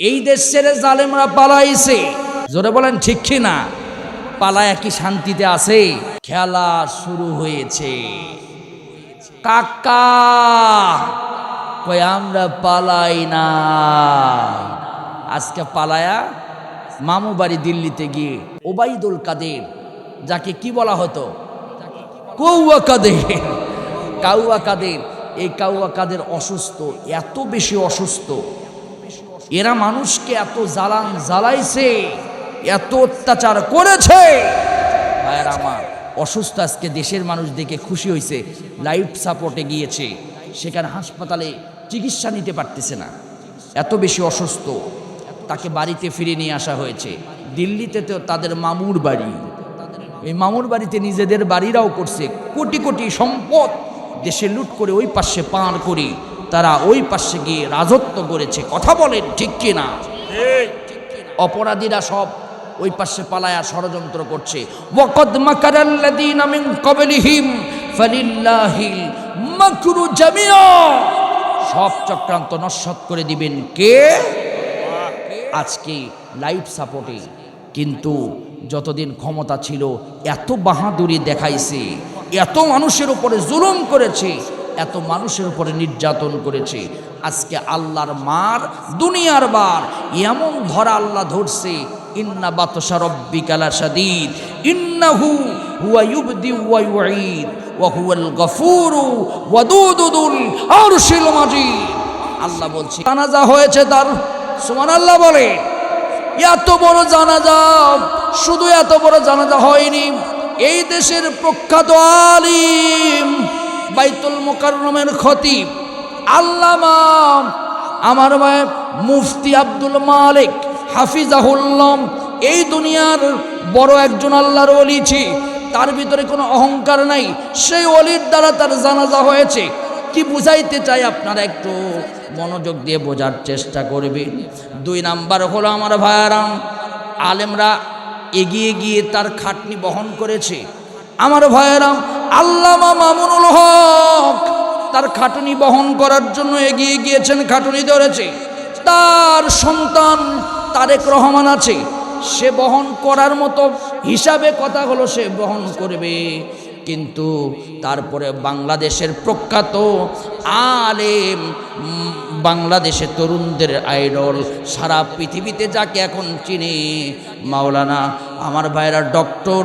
এই দেশ ছেড়ে জালেমরা পালাইছে। জোরে বলেন, ঠিক কি না পালায় কি শান্তিতে আছে? খেলা শুরু হয়েছে। কাকা কই আমরা পালাই না। আজকে পালায়া মামু বাড়ি দিল্লিতে গিয়ে ওবাইদুল কাদের, যাকে কি বলা হতো? কৌয়া কাদের। কাউয়া কাদের। এই কাউয়া কাদের অসুস্থ, এত বেশি অসুস্থ। এরা মানুষকে এত জ্বালান জ্বালাইছে, এত অত্যাচার করেছে। ভাইয়ের আমার, অসুস্থ আজকে দেশের মানুষ দেখে খুশি হয়েছে লাইফ সাপোর্টে গিয়েছে, সেখানে হাসপাতালে চিকিৎসা নিতে পারতেছে না। এত বেশি অসুস্থ, তাকে বাড়িতে ফিরে নিয়ে আসা হয়েছে। দিল্লিতে তো তাদের মামুর বাড়ি। এই মামুর বাড়িতে নিজেদের বাড়িরাও করছে, কোটি কোটি সম্পদ দেশে লুট করে ওই পাশে পার করে। তারা ওই পাশে গিয়ে রাজত্ব করেছে। কথা বলেন ঠিক কিনা? অপরাধীরা সব ওই পাশে পালায়া ষড়যন্ত্র করছে। ওয়াকাদ মাকারাল্লাযীনা মিন ক্বাবলিহিম ফালিল্লাহিল মাকরু জামিয়া সব চক্রান্ত নস্বাত করে দিবেন কে? আজকে লাইফ সাপোর্টে। কিন্তু যতদিন ক্ষমতা ছিল এত বাহাদুরি দেখাইছে এত মানুষের উপরে জুলুম করেছে এত মানুষের উপরে নির্যাতন করেছে। আজকে আল্লাহর মার, দুনিয়ার বার, এমন ধরা আল্লাহ ধরছে, ইন্না বাতসা রব্বিকালা সাদিদ ইন্নাহু হুয়া ইউবদি ওয়া ইউঈদ, ওয়া হুয়াল গফুরু ওয়াদুদুল আরশিল মাজিদ। আল্লাহ বলছে, জানাজা হয়েছে তার। সুবহানাল্লাহ বলে, এত বড় জানাজা, শুধু এত বড় জানাজা হয়নি, এই দেশের প্রখ্যাত আলিম বাইতুল মোকাররমের খতিব, আল্লামা আমার ভাই মুফতি আব্দুল মালিক হাফিজাহুল্লাম, এই দুনিয়ার বড় একজন আল্লাহর অলি তার ভিতরে কোনো অহংকার নাই, সেই অলির দ্বারা তার জানাজা হয়েছে। কি বুঝাইতে চাই আপনারা একটু? মনোযোগ দিয়ে বোঝার চেষ্টা করবেন দুই নাম্বার হলো আমার ভাইয়ারাম আলেমরা এগিয়ে গিয়ে তার খাটনি বহন করেছে। আমার ভাইয়েরাম আল্লামা মামুনুল হক তার খাটুনি বহন করার জন্য এগিয়ে গিয়েছেন, খাটুনি ধরেছে। তার সন্তান তারেক রহমান আছে। সে বহন করার মতো হিসাবে কথা হলো, সে বহন করবে। কিন্তু তারপরে বাংলাদেশের প্রখ্যাত আলেম উম, বাংলাদেশের তরুণদের আইডল সারা পৃথিবীতে যাকে এখন চিনি মাওলানা আমার ভাইরা ডক্টর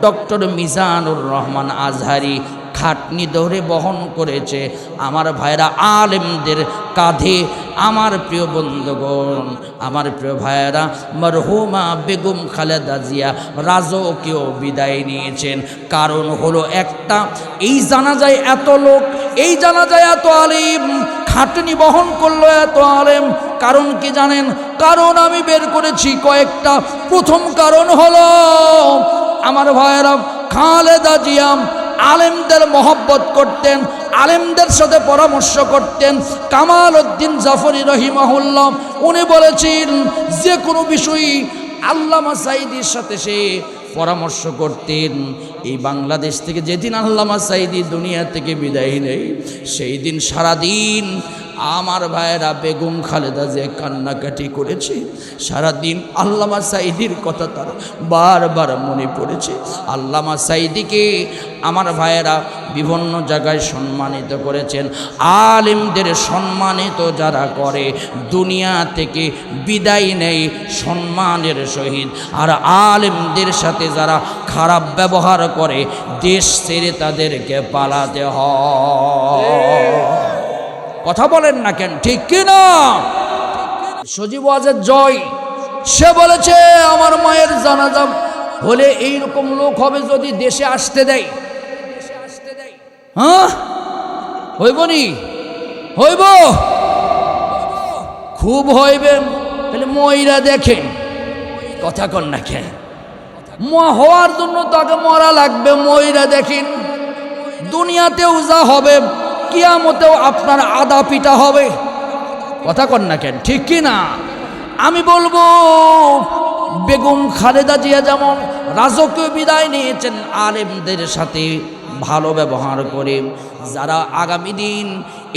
ডক্টর মিজানুর রহমান আজহারি খাটনি ধরে বহন করেছে। আমার ভাইরা আলেমদের কাঁধে আমার প্রিয় বন্ধুগণ আমার প্রিয় ভাইয়েরা মরহুমা বেগম খালেদা জিয়া রাজকেও বিদায় নিয়েছেন। কারণ হলো একটা এই জানা যায় এত লোক এই জানা যায় এত আলিম, খাটনি বহন করল এত আলেম, কারণ কি জানেন? কারণ আমি বের করেছি কয়েকটা। প্রথম কারণ হলো, আমার ভাইয়েরা খালেদা জিয়াম আলেমদের মহব্বত করতেন, আলেমদের সাথে পরামর্শ করতেন। কামাল উদ্দিন জাফরি রহিমাহুল্লাহ, উনি বলেছেন, যে কোনো বিষয়ই আল্লামা সাইদির সাথে সে পরামর্শ করতেন, এই বাংলাদেশ থেকে যেদিন আল্লামা সাইদি দুনিয়া থেকে বিদায় নেই সেই দিন সারাদিন আমার ভাইয়েরা বেগম খালেদা যে কান্নাকাটি করেছে, সারাদিন আল্লামা সাইদির কথা তার বারবার মনে পড়েছে। আল্লামা সাইদিকে আমার ভাইয়েরা বিভিন্ন জায়গায় সম্মানিত করেছেন। আলিমদের সম্মানিত যারা করে, দুনিয়া থেকে বিদায় নেই সম্মানের সহিত। আর আলিমদের সাথে যারা খারাপ ব্যবহার করে, দেশ ছেড়ে তাদেরকে পালাতে হয়। কথা বলেন না কেন? ঠিক কিনা? সজীব ওয়াজের জয়। সে বলেছে, আমার মায়ের জানাজা হলে এই রকম লোক হবে যদি দেশে আসতে দেয়। হ্যাঁ? হইব নি? হইব? খুব হইবে। তাহলে ময়রা দেখেন। কথা কন না কেন? হওয়ার জন্য তাকে মরা লাগবে, ময়রা দেখেন। দুনিয়াতেও যা হবে কিয়ামতেও আপনার আদা পিটা হবে। কথা কন না কেন, ঠিক কি না? আমি বলব, বেগম খালেদা জিয়া যেমন রাজকীয় বিদায় নিয়েছেন আলেমদের সাথে ভালো ব্যবহার করে। যারা আগামী দিন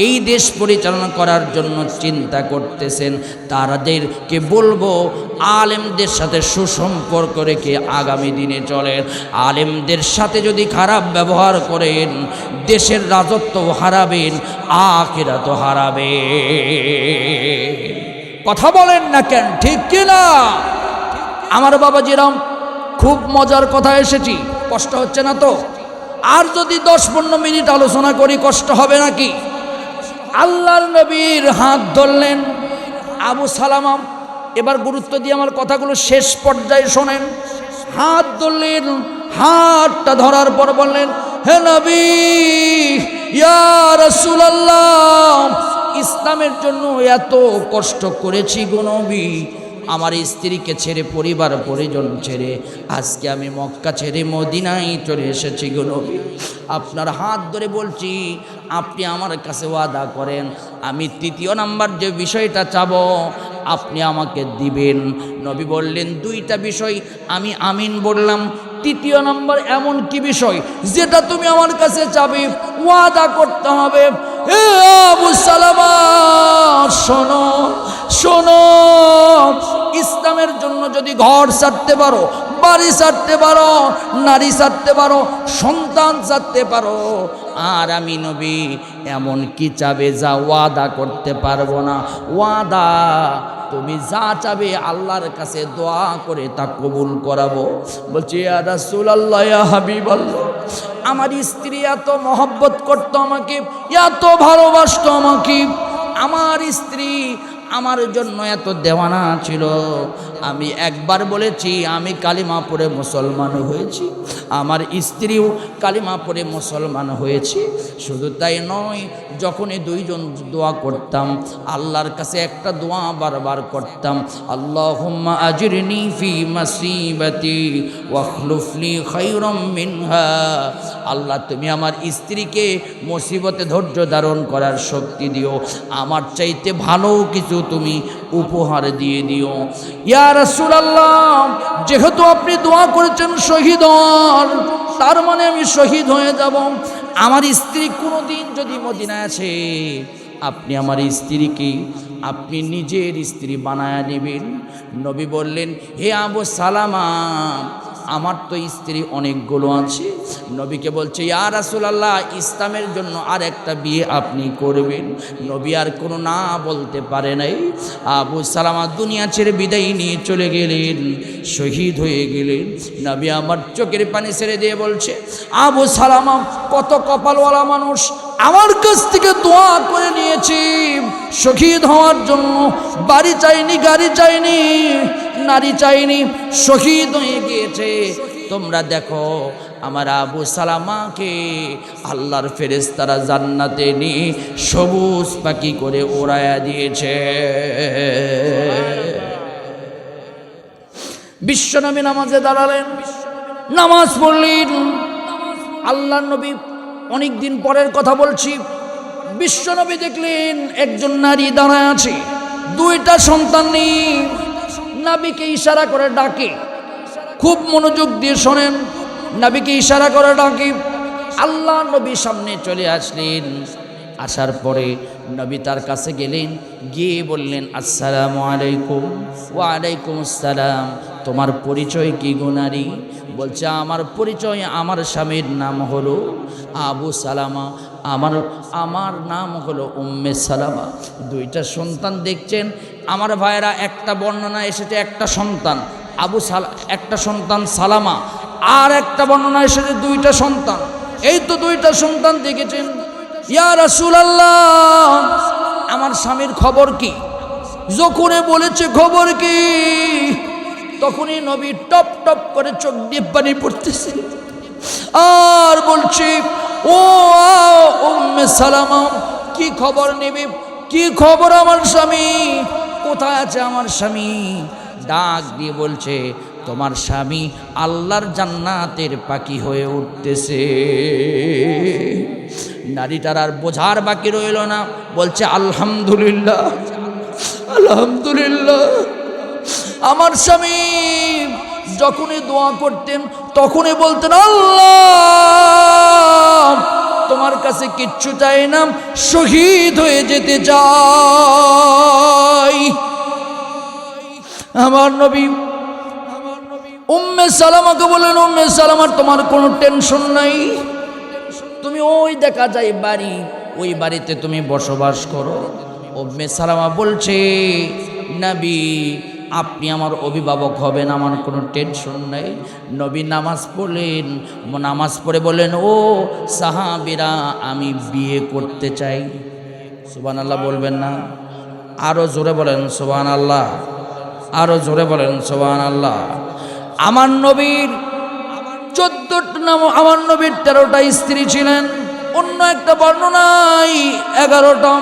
এই দেশ পরিচালনা করার জন্য চিন্তা করতেছেন তাদেরকে বলব, আলেমদের সাথে সুসম্পর্ক রেখে আগামী দিনে চলেন। আলেমদের সাথে যদি খারাপ ব্যবহার করেন, দেশের রাজত্ব হারাবেন আখেরা তো হারাবে কথা বলেন না কেন, ঠিক কিনা? আমার বাবা যেরম খুব মজার কথা এসেছি, কষ্ট হচ্ছে না তো? আর যদি দশ পনেরো মিনিট আলোচনা করি, কষ্ট হবে নাকি? আল্লাহর নবীর হাত ধরলেন, আবু সালামাম এবার গুরুত্ব দিয়ে আমার কথাগুলো শেষ পর্যায়ে শোনেন। হাত ধরলেন, হাতটা ধরার পর বললেন, হে নবী, ইয়া ইসলামের জন্য এত কষ্ট করেছি গো নবী। আমার স্ত্রীকে ছেড়ে, পরিবার পরিজন ছেড়ে, আজকে আমি মক্কা ছেড়ে মদিনায় চলে এসেছি গো নবী। আপনার হাত ধরে বলছি, আপনি আমার কাছে ওয়াদা করেন, আমি তৃতীয় নাম্বার যে বিষয়টা চাব, আপনি আমাকে দিবেন। নবী বললেন, দুইটা বিষয় আমি আমিন বললাম। তৃতীয় নাম্বার এমন কি বিষয়? যেটা তুমি আমার কাছে চাবে, ওয়াদা করতে হবে। আবু সালামা, শোনো শোনো, ইসলামের জন্য যদি ঘর ছাড়তে পারো, বাড়ি ছাড়তে পারো, নারী ছাড়তে পারো, সন্তান ছাড়তে পারো, আর আমি নবী, এমন কি চাবে যা ওয়াদা করতে পারব না? ওয়াদা, তুমি যা চাবে আল্লাহর কাছে দোয়া করে তা কবুল করাবো। বলছি হাবিব আমার স্ত্রী এত মহব্বত করতো আমাকে, এত ভালোবাসতো আমাকে, আমার স্ত্রী আমার জন্য এত দেওয়ানা ছিল। আমি একবার বলেছি, আমি কালিমা পড়ে মুসলমান হয়েছি। আমার স্ত্রীও কালিমা পড়ে মুসলমান হয়েছি। শুধু তাই নয়, যখনই দুইজন দোয়া করতাম, আল্লাহর কাছে একটা দোয়া বারবার করতাম আল্লাহ ওয়াখলুফলি আল্লাহ, তুমি আমার স্ত্রীকে মুসিবতে ধৈর্য ধারণ করার শক্তি দিও। আমার চাইতে ভালো কিছু তুমি উপহার দিয়ে দিও। ইয়া রাসূলুল্লাহ, যেহেতু আপনি দোয়া করেছেন শহীদ হওয়ার তার মানে আমি শহীদ হয়ে যাব। আমার স্ত্রী কোনো দিন যদি মদিনায় আছে আপনি আমার স্ত্রীকে, আপনি নিজের স্ত্রী বানায় নেবেন নবী বললেন, হে আবু সালামা আমার তো স্ত্রী অনেকগুলো আছে। নবীকে বলছে, ইয়া রাসূলুল্লাহ, ইসলামের জন্য আর একটা বিয়ে আপনি করবেন। নবী আর কোনো না বলতে পারে নাই। আবু সালামা দুনিয়া ছেড়ে বিদায় নিয়ে চলে গেলেন, শহীদ হয়ে গেলেন। নবী আমার চোখের পানি ছেড়ে দিয়ে বলছে, আবু সালামা, কত কপালওয়ালা মানুষ, আমার কাছ থেকে দোয়া করে নিয়েছি। শহীদ হওয়ার জন্য বাড়ি চাইনি, গাড়ি চাইনি, নারী চাইনি, শহীদ হয়ে গিয়েছে তোমরা দেখো, আমার আবু সালামাকে আল্লাহর ফেরেস্তারা জান্নাতে নিয়ে সবুজ পাখি করে ওড়ায়া দিয়েছে। বিশ্বনবী নামাজে দাঁড়ালেন। নামাজ পড়লেন। আল্লাহ নবী অনেক দিন পরের কথা বলছি। বিশ্বনবী দেখলেন, একজন নারী দাঁড়ায় আছে। দুইটা সন্তান নেই নাবিকে ইশারা করে ডাকে। খুব মনোযোগ দিয়ে শোনেন। নাবিকে ইশারা করে ডাকে। আল্লাহ নবী সামনে চলে আসলেন। আসার পরে নবী তার কাছে গেলেন, গিয়ে বললেন, আসসালামু আলাইকুম, ওয়ালাইকুম আসসালাম। তোমার পরিচয় কি গুনারি বলছে, আমার পরিচয় আমার স্বামীর নাম হলো আবু সালামা। আমার আমার নাম হলো উম্মে সালামা। দুইটা সন্তান দেখছেন। আমার ভাইয়েরা একটা বর্ণনা এসেছে, একটা সন্তান। আবু সাল একটা সন্তান সালামা, আর একটা বর্ণনা এসেছে দুইটা সন্তান। এই তো দুইটা সন্তান দেখেছেন। ইয়া রাসূলুল্লাহ, আমার স্বামীর খবর কি? যখনে বলেছে খবর কি, তখনই নবী টপ টপ করে চোখ দিয়ে পানি পড়তেছে। আর বলছি, ও উম্মে সালামা, কি খবর নেবে? কি খবর আমার স্বামী? কোথায় আছে আমার স্বামী? ডাক দিয়ে বলছে, তোমার স্বামী আল্লাহর জান্নাতের পাখি হয়ে উঠতেছে। নারীটার আর বোঝার বাকি রইল না, বলছে, আলহামদুলিল্লাহ আলহামদুলিল্লাহ, আমার স্বামী যখনই দোয়া করতেন, তখনই বলতেন, আল্লাহ, তোমার কাছে কিচ্ছু চাই না, শহীদ হয়ে যেতে চাই। আমার নবী, উম্মে সালামাকে বলেন উম্মে সালামার তোমার কোনো টেনশন নাই। তুমি ওই দেখা যায় বাড়ি, ওই বাড়িতে তুমি বসবাস করো। উম্মে সালামা বলছে, নবী, আপনি আমার অভিভাবক হবেন, আমার কোনো টেনশন নাই। নবী নামাজ পড়লেন, নামাজ পড়ে বলেন ও সাহাবিরা, আমি বিয়ে করতে চাই। সুবান আল্লাহ বলবেন না। আরও জোরে বলেন সুবান আল্লাহ আরও জোরে বলেন সোহান আল্লাহ আমার নবীর চোদ্দটা নাম, আমার নবীর তেরোটা স্ত্রী ছিলেন, অন্য একটা বর্ণনায় এগারোটা